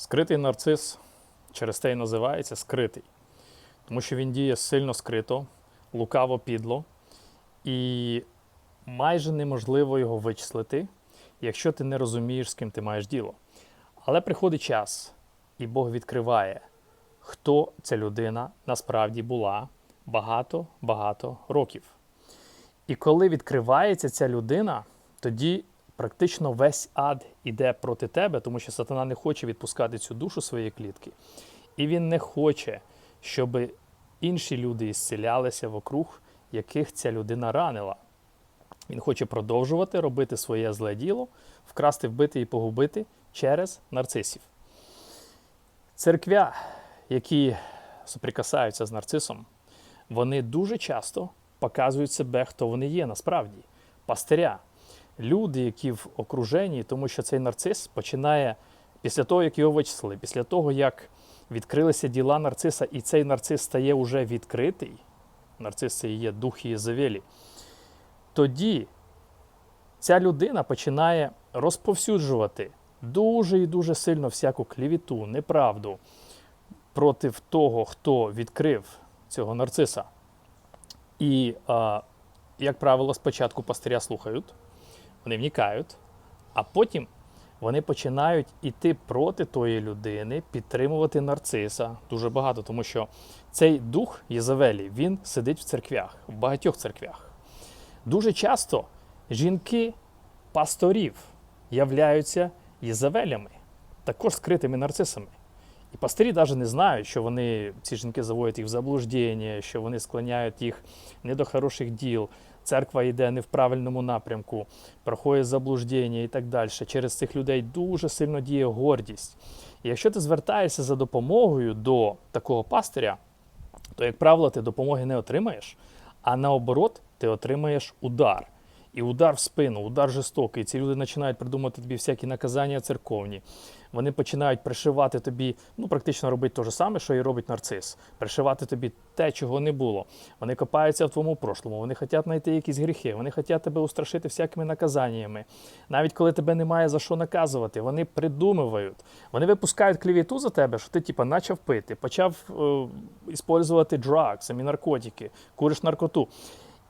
Скритий нарцис через те й називається скритий, тому що він діє сильно скрито, лукаво підло, і майже неможливо його вичислити, якщо ти не розумієш, з ким ти маєш діло. Але приходить час, і Бог відкриває, хто ця людина насправді була багато-багато років. І коли відкривається ця людина, тоді практично весь ад іде проти тебе, тому що сатана не хоче відпускати цю душу своєї клітки. І він не хоче, щоб інші люди ісцелялися вокруг, яких ця людина ранила. Він хоче продовжувати робити своє зле діло, вкрасти, вбити і погубити через нарцисів. Церквя, які соприкасаються з нарцисом, вони дуже часто показують себе, хто вони є насправді. Пастиря, люди, які в окруженні, тому що цей нарцис починає після того, як його вичислили, після того, як відкрилися діла нарциса, і цей нарцис стає уже відкритий, нарцис це і є дух Єзавелі, тоді ця людина починає розповсюджувати дуже і дуже сильно всяку клівіту, неправду проти того, хто відкрив цього нарциса. І, як правило, спочатку пастиря слухають, вони вникають, а потім вони починають іти проти тої людини, підтримувати нарциса дуже багато, тому що цей дух Єзавелі, він сидить в церквях, в багатьох церквях. Дуже часто жінки пасторів являються Єзавелями, також скритими нарцисами. І пастирі навіть не знають, що вони, ці жінки заводять їх в заблуждення, що вони склоняють їх не до хороших діл. Церква йде не в правильному напрямку, проходить заблуждення і так далі. Через цих людей дуже сильно діє гордість. І якщо ти звертаєшся за допомогою до такого пастиря, то, як правило, ти допомоги не отримаєш, а наоборот, ти отримаєш удар. І удар в спину, удар жорстокий. Ці люди починають придумати тобі всякі наказання церковні. Вони починають пришивати тобі, ну практично робити те ж саме, що і робить нарцис. Пришивати тобі те, чого не було. Вони копаються в твоєму прошлому, вони хочуть знайти якісь гріхи, вони хочуть тебе устрашити всякими наказаннями. Навіть коли тебе немає за що наказувати, вони придумують. Вони випускають клівіту за тебе, що ти типа почав пити, почав е, іспользувати drugs, наркотики, куриш наркоту.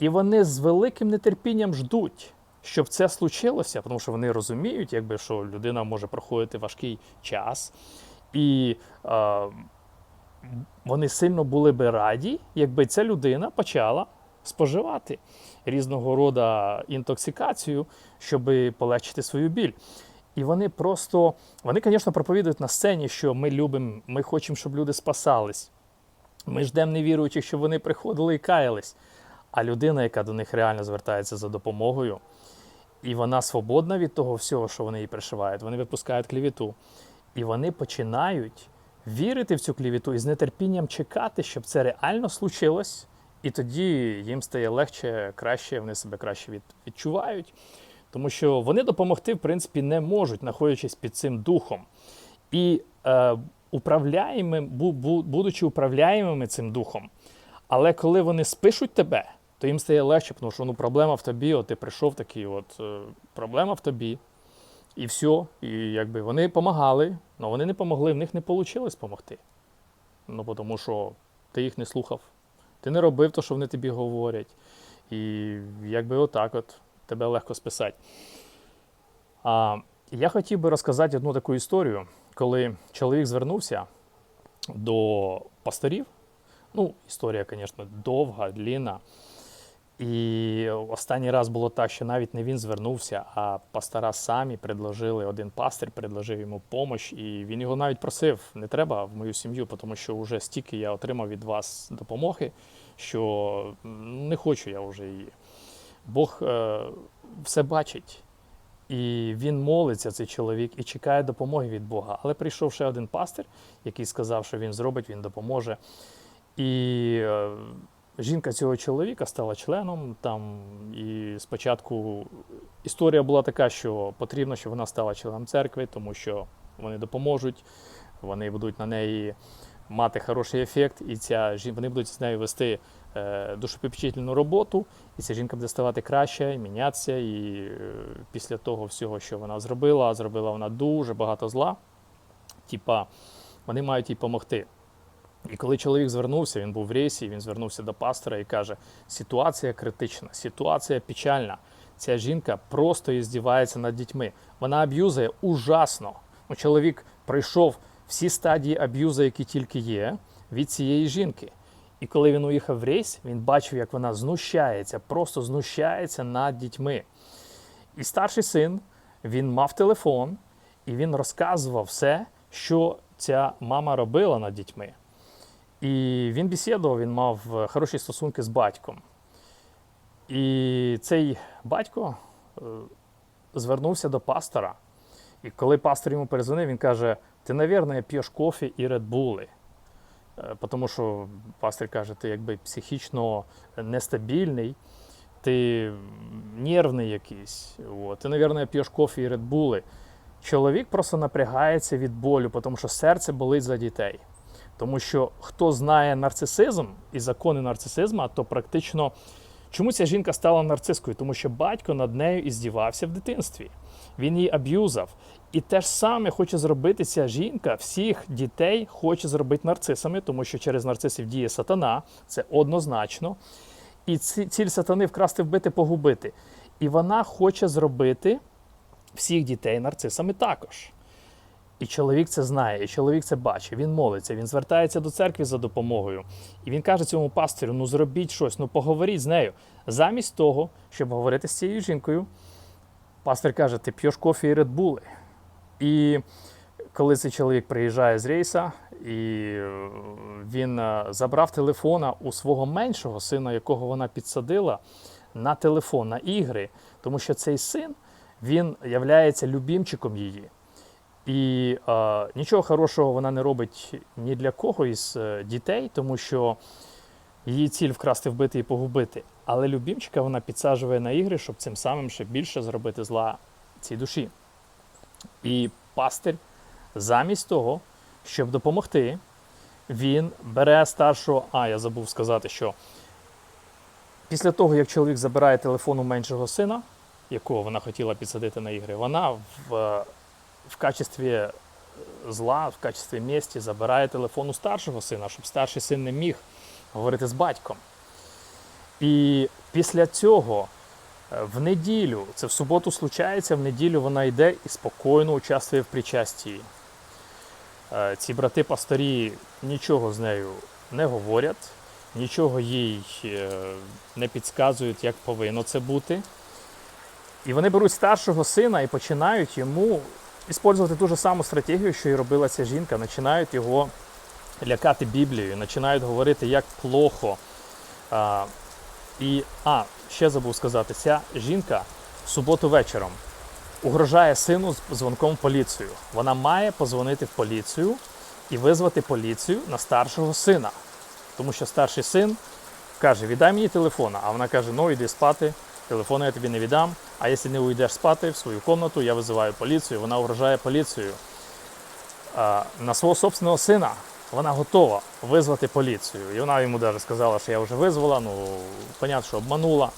І вони з великим нетерпінням ждуть, щоб це случилося, тому що вони розуміють, якби, що людина може проходити важкий час. І е, вони сильно були би раді, якби ця людина почала споживати різного роду інтоксикацію, щоб полегшити свою біль. І вони просто, вони, звісно, проповідують на сцені, що ми любимо, ми хочемо, щоб люди спасались. Ми ждемо невіруючих, щоб вони приходили і каялись. А людина, яка до них реально звертається за допомогою, і вона свободна від того всього, що вони їй пришивають, вони випускають клівіту. І вони починають вірити в цю клівіту і з нетерпінням чекати, щоб це реально случилось. І тоді їм стає легше, краще, вони себе краще відчувають. Тому що вони допомогти, в принципі, не можуть, знаходячись під цим духом. І е, бу, будучи управляємими цим духом, але коли вони спишуть тебе, то їм стає легше, тому що ну, проблема в тобі, от ти прийшов такий, от е, проблема в тобі, і все. І якби вони допомагали, але вони не допомогли, в них не вийшло допомогти. Ну, тому що ти їх не слухав, ти не робив те, що вони тобі говорять. І якби отак от тебе легко списати. А, я хотів би розказати одну таку історію, коли чоловік звернувся до пасторів. Ну, історія, звісно, довга, длінна. І останній раз було так, що навіть не він звернувся, а пастора самі предложили, один пастир предложив йому допомогу, і він його навіть просив, не треба в мою сім'ю, тому що вже стільки я отримав від вас допомоги, що не хочу я вже її. Бог е, все бачить. І він молиться, цей чоловік, і чекає допомоги від Бога. Але прийшов ще один пастир, який сказав, що він зробить, він допоможе. І е, жінка цього чоловіка стала членом там. І спочатку історія була така, що потрібно, щоб вона стала членом церкви, тому що вони допоможуть, вони будуть на неї мати хороший ефект, і ця вони будуть з нею вести е, душопопечительну роботу, і ця жінка буде ставати краще, мінятися. І е, після того всього, що вона зробила, зробила вона дуже багато зла типа, вони мають їй допомогти. І коли чоловік звернувся, він був в рейсі, він звернувся до пастора і каже: ситуація критична, ситуація печальна. Ця жінка просто іздівається над дітьми. Вона аб'юзує ужасно. Ну, чоловік пройшов всі стадії аб'юзу, які тільки є, від цієї жінки. І коли він уїхав в рейс, він бачив, як вона знущається, просто знущається над дітьми. І старший син він мав телефон, і він розказував все, що ця мама робила над дітьми. І він бесідував, він мав е, хороші стосунки з батьком. І цей батько е, звернувся до пастора. І коли пастор йому перезвонив, він каже: Ти, навірно, п'єш кофі і редбули. Е, Тому що пастор каже, ти якби психічно нестабільний, ти нервний якийсь. От. Ти, навірно, п'єш кофі і редбули. Чоловік просто напрягається від болю, тому що серце болить за дітей. Тому що хто знає нарцисизм і закони нарцисизму, то практично чому ця жінка стала нарцискою? Тому що батько над нею і здівався в дитинстві. Він її аб'юзав. І те ж саме хоче зробити ця жінка, всіх дітей хоче зробити нарцисами, тому що через нарцисів діє сатана, це однозначно. І ці- ціль сатани вкрасти, вбити, погубити. І вона хоче зробити всіх дітей нарцисами також. І чоловік це знає, і чоловік це бачить. Він молиться, він звертається до церкви за допомогою. І він каже цьому пастирю: ну зробіть щось, ну поговоріть з нею. Замість того, щоб говорити з цією жінкою, пастир каже: ти п'єш кофі і редбули. І коли цей чоловік приїжджає з рейса, і е, він е, забрав телефона у свого меншого сина, якого вона підсадила, на телефон, на ігри, тому що цей син він являється любімчиком її. І е, нічого хорошого вона не робить ні для кого із е, дітей, тому що її ціль вкрасти, вбити і погубити. Але любімчика вона підсаджує на ігри, щоб цим самим ще більше зробити зла цій душі. І пастир, замість того, щоб допомогти, він бере старшого. А, я забув сказати, що після того, як чоловік забирає телефон у меншого сина, якого вона хотіла підсадити на ігри, вона в, е, в качестві зла, в качестві місті забирає телефон у старшого сина, щоб старший син не міг говорити з батьком. І після цього е, в неділю, це в суботу случається, в неділю вона йде і спокійно участвує в причасті. Е, Ці брати пасторі нічого з нею не говорять, нічого їй е, не підказують, як повинно це бути. І вони беруть старшого сина і починають йому використовувати ту ж саму стратегію, що і робила ця жінка. Починають його лякати Біблією, починають говорити, як плохо. А, і, а, ще забув сказати, ця жінка в суботу вечором угрожає сину з дзвонком в поліцію. Вона має позвонити в поліцію і визвати поліцію на старшого сина. Тому що старший син каже: віддай мені телефон, а вона каже: ну йди спати, телефону я тобі не віддам. А якщо не уйдеш спати в свою кімнату, я визиваю поліцію. Вона угрожає поліцію. А, на свого собственного сина вона готова визвати поліцію. І вона йому навіть сказала, що я вже визвала, ну, понятно, що обманула.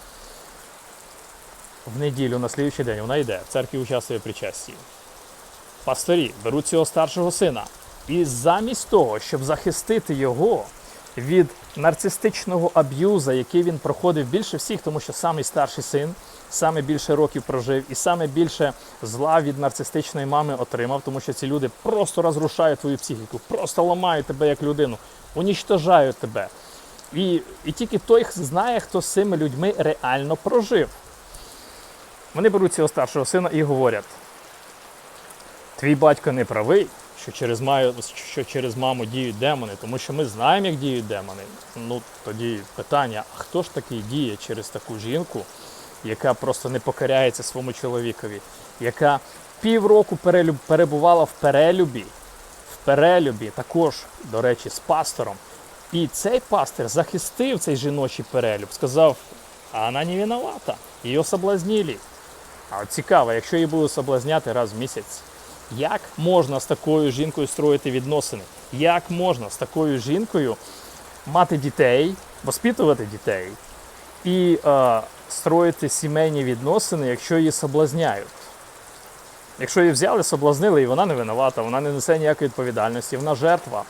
В неділю на слідчий день вона йде, в церкві участвує в причасті. Пасторі беруть цього старшого сина. І замість того, щоб захистити його від нарцистичного аб'юза, який він проходив більше всіх, тому що самий старший син саме більше років прожив і саме більше зла від нарцистичної мами отримав, тому що ці люди просто розрушають твою психіку, просто ламають тебе як людину, унічтожають тебе. І, і тільки той знає, хто з цими людьми реально прожив. Вони беруть цього старшого сина і говорять: твій батько не правий, що через, маю, що через маму діють демони, тому що ми знаємо, як діють демони. Ну тоді питання: а хто ж таки діє через таку жінку, яка просто не покоряється своєму чоловікові, яка півроку перелюб, перебувала в перелюбі, в перелюбі також, до речі, з пастором. І цей пастир захистив цей жіночий перелюб, сказав, а вона не виновата, її соблазнили. А цікаво, якщо її будуть соблазняти раз в місяць, як можна з такою жінкою строїти відносини? Як можна з такою жінкою мати дітей, воспитувати дітей і е, строїти сімейні відносини, якщо її соблазняють? Якщо її взяли, соблазнили, і вона не винувата, вона не несе ніякої відповідальності, вона жертва.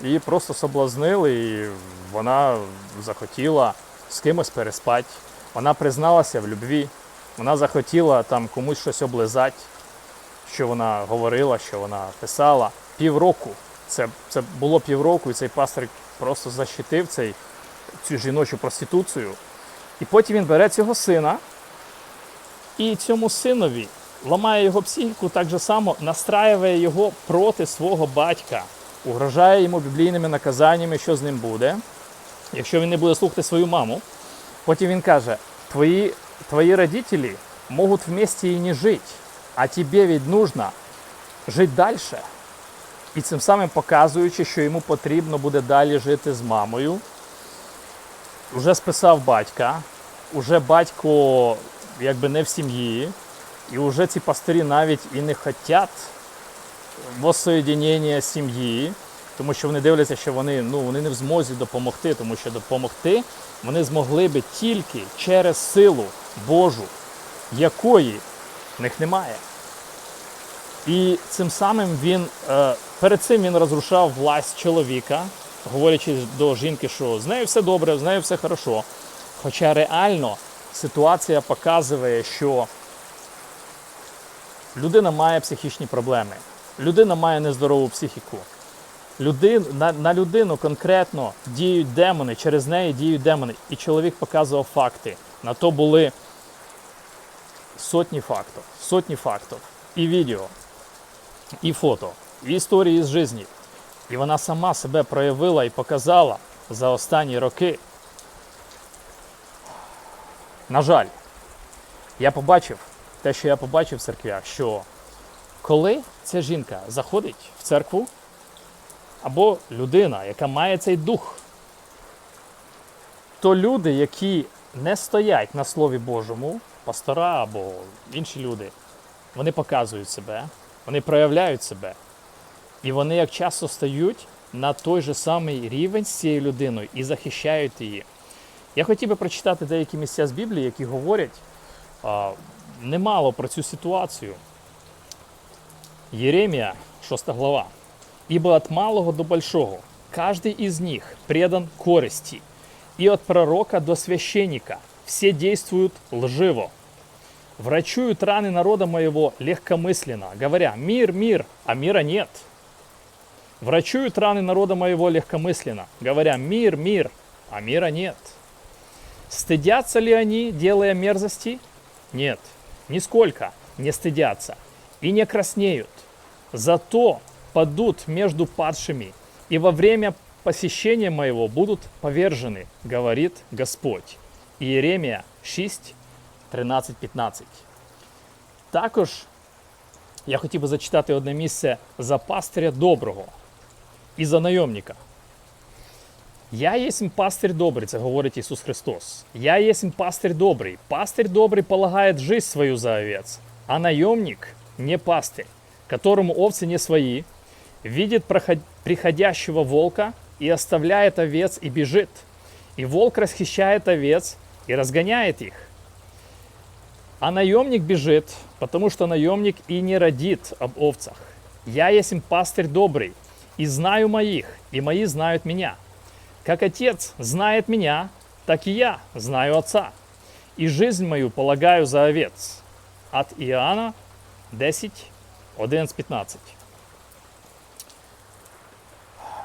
Її просто соблазнили, і вона захотіла з кимось переспати. Вона призналася в любві, вона захотіла там комусь щось облизати, що вона говорила, що вона писала. Півроку. Це, це було півроку, і цей пастор просто защитив цей, цю жіночу проституцію. І потім він бере цього сина, і цьому синові ламає його психіку так же само, настраює його проти свого батька, угрожає йому біблійними наказаннями, що з ним буде, якщо він не буде слухати свою маму. Потім він каже: твої, твої родителі можуть вместе і не жити, а тебе ведь нужно жити далі. І цим самим показуючи, що йому потрібно буде далі жити з мамою. Уже списав батька, уже батько якби не в сім'ї, і вже ці пастирі навіть і не хочуть воссоєдінення сім'ї, тому що вони дивляться, що вони, ну, вони не в змозі допомогти, тому що допомогти вони змогли би тільки через силу Божу, якої в них немає. І цим самим він е, перед цим він розрушав власть чоловіка, говорячи до жінки, що з нею все добре, з нею все хорошо. Хоча реально ситуація показує, що людина має психічні проблеми, людина має нездорову психіку. Людин, на, на людину конкретно діють демони, через неї діють демони. І чоловік показував факти. На то були сотні фактів, сотні фактів. І відео, і фото, і історії з житті. І вона сама себе проявила і показала за останні роки. На жаль, я побачив те, що я побачив в церквях, що коли ця жінка заходить в церкву, або людина, яка має цей дух, то люди, які не стоять на Слові Божому, пастора або інші люди, вони показують себе, вони проявляють себе. І вони як часто стають на той же самий рівень з цією людиною і захищають її. Я хотів би прочитати деякі місця з Біблії, які говорять а, немало про цю ситуацію. Єремія, 6 глава. «Ибо от малого до большого каждый из них предан користи, и от пророка до священника все действуют лживо. Врачуют раны народа моего легкомысленно, говоря «Мир, мир», а мира нет. Врачуют раны народа моего легкомысленно, говоря «Мир, мир», а мира нет. Стыдятся ли они, делая мерзости? Нет, нисколько не стыдятся и не краснеют. Зато падут между падшими, и во время посещения моего будут повержены, говорит Господь. Иеремия 6, 13, 15. Також я хотів би зачитати одне місце за пастиря доброго і за найомника. Я єсмь пастир добрий, це говорить Ісус Христос. Я єсмь пастир добрий. Пастир добрий полагает жизнь свою за овец, а наемник не пастырь, которому овцы не свои, видит проход- приходящего волка и оставляет овец и бежит. И волк расхищает овец и разгоняет их. А наемник бежит, потому что наемник и не родит об овцах. Я есть пастырь добрый, и знаю моих, и мои знают меня. Как отец знает меня, так и я знаю отца. И жизнь мою полагаю за овец. От Иоанна 10, 11, 15.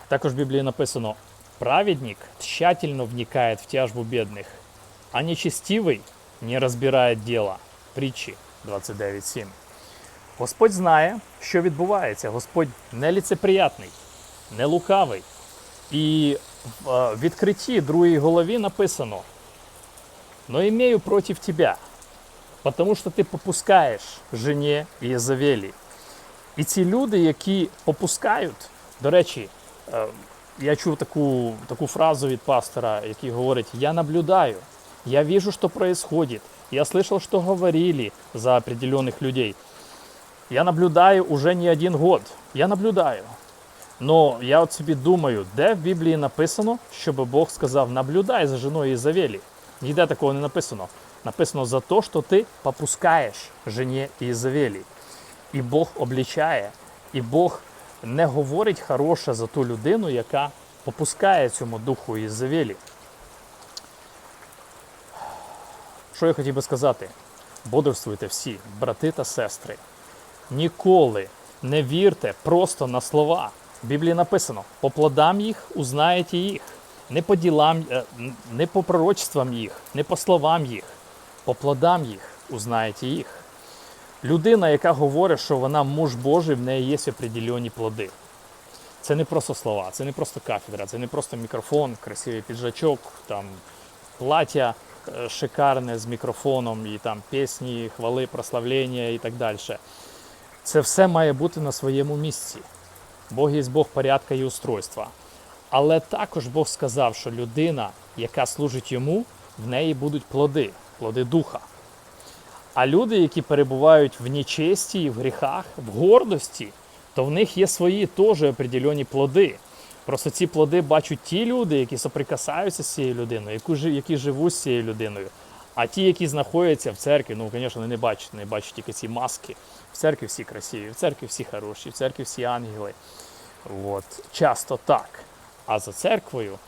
Також в Біблії написано: праведник тщательно вникає в тяжбу бідних, а нечестивий не розбирає діла. Притчі 29.7. Господь знає, що відбувається. Господь не ліцеприятний, не лукавий. І в е, відкритті другій голові написано: Но имею против тебя, потому що ти попускаєш жені Єзавелі. І ці люди, які попускають, до речі, е, я чув таку, таку фразу від пастора, який говорить: Я наблюдаю, я вижу, что происходит, я слышал, что говорили за определенных людей. Я наблюдаю уже не один год. Я наблюдаю. Но я от собі думаю, де в Біблії написано, щоб Бог сказав, наблюдай за женою Ізавелі. Ніде такого не написано. Написано за те, що ти попускаєш жені Ізавелі. І Бог облічає, і Бог не говорить хороше за ту людину, яка попускає цьому духу Ізавелі. Що я хотів би сказати? Бодрствуйте всі, брати та сестри. Ніколи не вірте просто на слова. В Біблії написано: по плодам їх узнаєте їх, не по ділам, е, не по пророчествам їх, не по словам їх, по плодам їх узнаєте їх. Людина, яка говорить, що вона муж Божий, в неї є определені плоди. Це не просто слова, це не просто кафедра, це не просто мікрофон, красивий піджачок, там плаття шикарне з мікрофоном, і там пісні, хвали, прославлення і так далі. Це все має бути на своєму місці. Бог є Бог порядка і устройства. Але також Бог сказав, що людина, яка служить йому, в неї будуть плоди, плоди духа. А люди, які перебувають в нечесті, в гріхах, в гордості, то в них є свої теж определені плоди. Просто ці плоди бачать ті люди, які соприкасаються з цією людиною, які живуть з цією людиною. А ті, які знаходяться в церкві, ну, звісно, не бачать, не бачать тільки ці маски. В церкві всі красиві, в церкві всі хороші, в церкві всі ангели. От. Часто так. А за церквою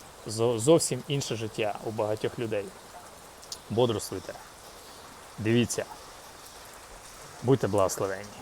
зовсім інше життя у багатьох людей. Бодрствуйте. Дивіться. Будьте благословенні.